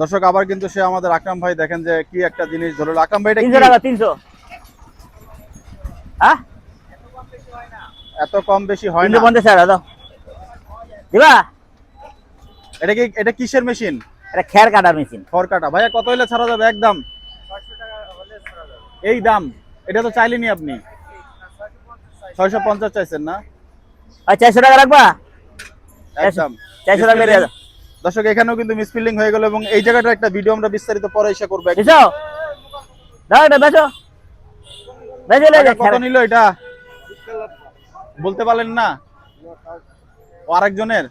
দর্শক আবার কিন্তু সে আমাদের আকরাম ভাই দেখেন যে কি একটা জিনিস ধরলো। আকরাম ভাই এটা? তিনশো টাকা তিনশো। হ্যাঁ এত কম বেশি হয় না। তিনশো পঞ্চাশ টাকা দাও। দিবা? এটা কি এটা কিসের মেশিন? এটা খের কাটার মেশিন। খড় কাটা। ভাইয়া কত হলে ছাড়া যাবে? একদম। এই দাম এটা তো চাইলেনি আপনি। ছয়শো পঞ্চাশ চাইছেন না? আর চারশো টাকা রাখবা? একদম। চারশো টাকা দিয়ে দাও দর্শক এখানেও কিন্তু মিসফিল্ডিং হয়ে গেল এবং এই জায়গাটা একটা ভিডিও আমরা বিস্তারিত পরে এসে করব। কত নিল এটা? বলতে পারলেন না? আরেকজনের?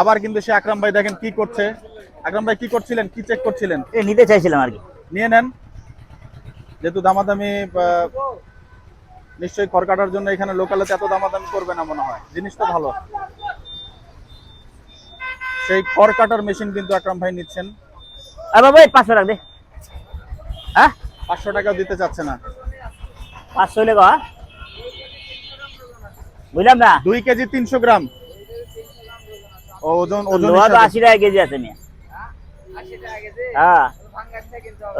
আবার কিন্তু সে আকরাম ভাই দেখেন কি করছে। আকরাম ভাই কি করছিলেন? কি চেক করছিলেন? এ নিতে চাইছিলাম আর কি। নিয়ে নেন। যেহেতু দামাদামি নিশ্চয়ই খড় কাটার জন্য এখানে লোকালে এত দামাদামি করবে না মনে হয়। জিনিসটা ভালো। সেই খড় কাটার মেশিন কিন্তু আকরাম ভাই নিচ্ছেন। আর বাবা এই পাঁচশো টাকা দে। হ্যাঁ? পাঁচশো টাকা দিতে চাচ্ছে না। পাঁচশো হলে গো? বুঝলাম না। দুই কেজি তিনশো গ্রাম। ও ওজন ওজন তো। আশি টাকা কেজি আছে মিয়া। হ্যাঁ।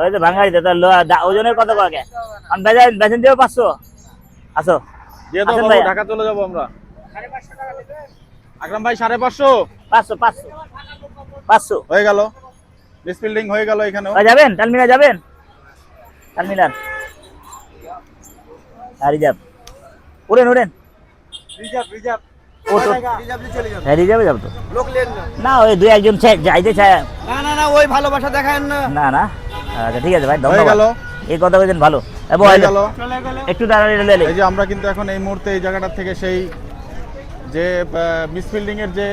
ওই তো ভাঙাড়ি তো লোহা ওজনের কত বেচেন বেচেন দিও পাঁচশো। আসো। দিয়ে দাও বাবু, ঢাকা চলে যাব আমরা। আকরাম ভাই সাড়ে পাঁচশো। পাঁচশো পাঁচশো। পাঁচশো। হয়ে গেল। বিল্ডিং হয়ে গেল এখানেও। ওই যাবেন? টালমিনা যাবেন? টালমিনার আর রিজার্ভ। উড়েন উড়েন ও তো হ্যাঁ রিজার্ভে যাব তো। না। ওই দুই একজন চাই- যাইতে চায়। না না না ওই ভালোবাসা দেখায় না। না না। আচ্ছা ঠিক আছে ভাই হয়ে ধন্যবাদ। গেল। এই কথা বলছেন ভালো। হয়ে একটু দাঁড়ালে এই যে আমরা কিন্তু এখন এই মুহূর্তে এই জায়গাটা থেকে সেই যে মিসফিল্ডিং এর যে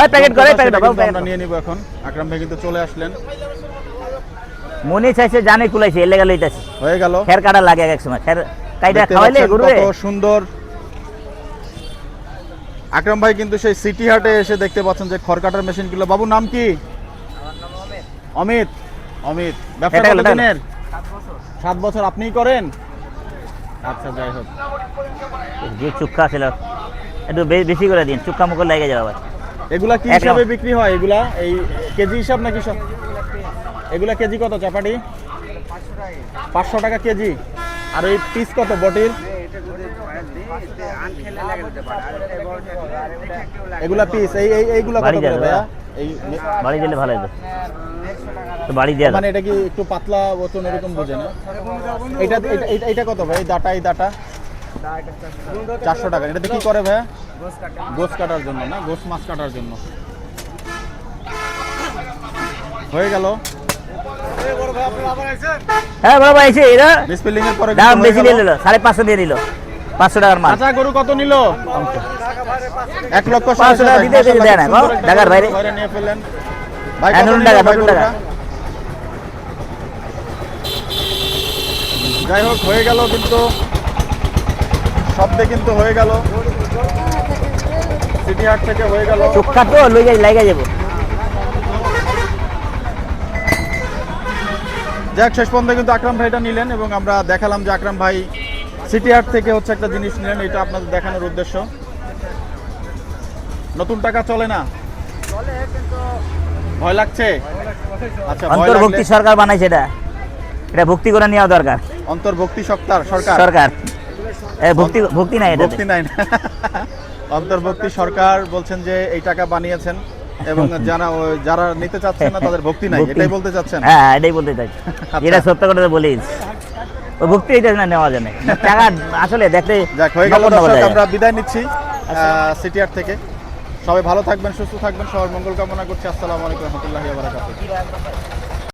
ওই প্যাকেট করে প্যাকেট দাও প্যাকেট আমরা নিয়ে নিব এখন। আকরাম ভাই কিন্তু চলে আসলেন। মনে চাইছে জানে কুলাইছে এলে গেল এইটাছে হয়ে গেল। খের কাটা লাগে এক এক সময়। খের কাইটা খাওয়াইলে গরু কত সুন্দর। আকরাম ভাই কিন্তু সেই সিটি হাটে এসে দেখতে পাচ্ছেন যে খড়কাটার মেশিনগুলো বাবু নাম কি? অমিত। অমিত। ব্যবসা এটা গেল, কতদিনের? সাত বছর আপনিই করেন? আচ্ছা যাই হোক। যে চুক্কা ছিল একটু বেশি করে দিন চুক্কা মুখ লেগে যাবে আবার। এগুলা কি হিসাবে বিক্রি হয় এগুলা? এই কেজি হিসাব নাকি সব? এগুলা কেজি কত চাপাটি? পাঁচশো টাকা কেজি। আর ওই পিস কত বটির? এগুলা পিস এই এই এইগুলা কত করে ভাইয়া? এই বাড়ি দিলে ভালো হতো বাড়ি দিয়ে। মানে এটা কি একটু পাতলা ওজন এরকম বোঝে না? এটা এটা- কত ভাই? ডাটা এই ডাটা? চারশো টাকা। এটাতে কি করে ভাইয়া গোস কাটার জন্য না? গোস মাছ কাটার জন্য। হয়ে গেল। হ্যাঁ ভাই এসে এরা মিসফিল্ডিং এর পরে দাম বেশি নিয়ে নিল সাড়ে পাঁচশো দিয়ে নিল। পাঁচশো টাকার মাল কাঁচা গরু কত নিল? এক লক্ষ পাঁচশো ষাট টাকা দিতে দেয় না, ঢাকার বাইরে। নিয়ে ফেললেন। ভাই হ্যাঁ, টাকা, গরুটা? টাকা। যাই হোক হয়ে গেল কিন্তু শব্দে কিন্তু হয়ে গেল। সিটি হাট থেকে হয়ে গেল। চুক্কা তো লই যাই লাগে যাব। যাক শেষ পর্যন্ত কিন্তু আকরাম ভাইটা নিলেন এবং আমরা দেখালাম যে আকরাম ভাই সিটি হাট থেকে হচ্ছে একটা জিনিস নিলেন এটা আপনাদের দেখানোর উদ্দেশ্য। নতুন টাকা চলে না? ভয় লাগছে? আচ্ছা অন্তর্ভুক্তি সরকার বানাইছে এটা। এটা ভক্তি করে নেওয়া দরকার। অন্তর্ভুক্তি সত্তার সরকার। সরকার। এ, ভক্তি ভক্তি নাই এটা ভক্তি নাই না। অন্তর্ভুক্তি সরকার বলছেন যে এই টাকা বানিয়েছেন এবং যারা যারা নিতে চাচ্ছেন না তাদের ভক্তি নাই। এটাই বলতে চাচ্ছেন? হ্যাঁ এটাই বলতে চাইছি এটা সত্য কথা তো বলিস ওই ভক্তি এটা না নেওয়া জানে টাকা আসলে দেখলে যাক হয়ে গেল। আমরা বিদায় নিচ্ছি সিটি আর্ট থেকে। সবাই ভালো থাকবেন সুস্থ থাকবেন সবার মঙ্গল কামনা করছি। আসসালামু আলাইকুম রহমতুল্লাহি ওয়া বারাকাতুহু।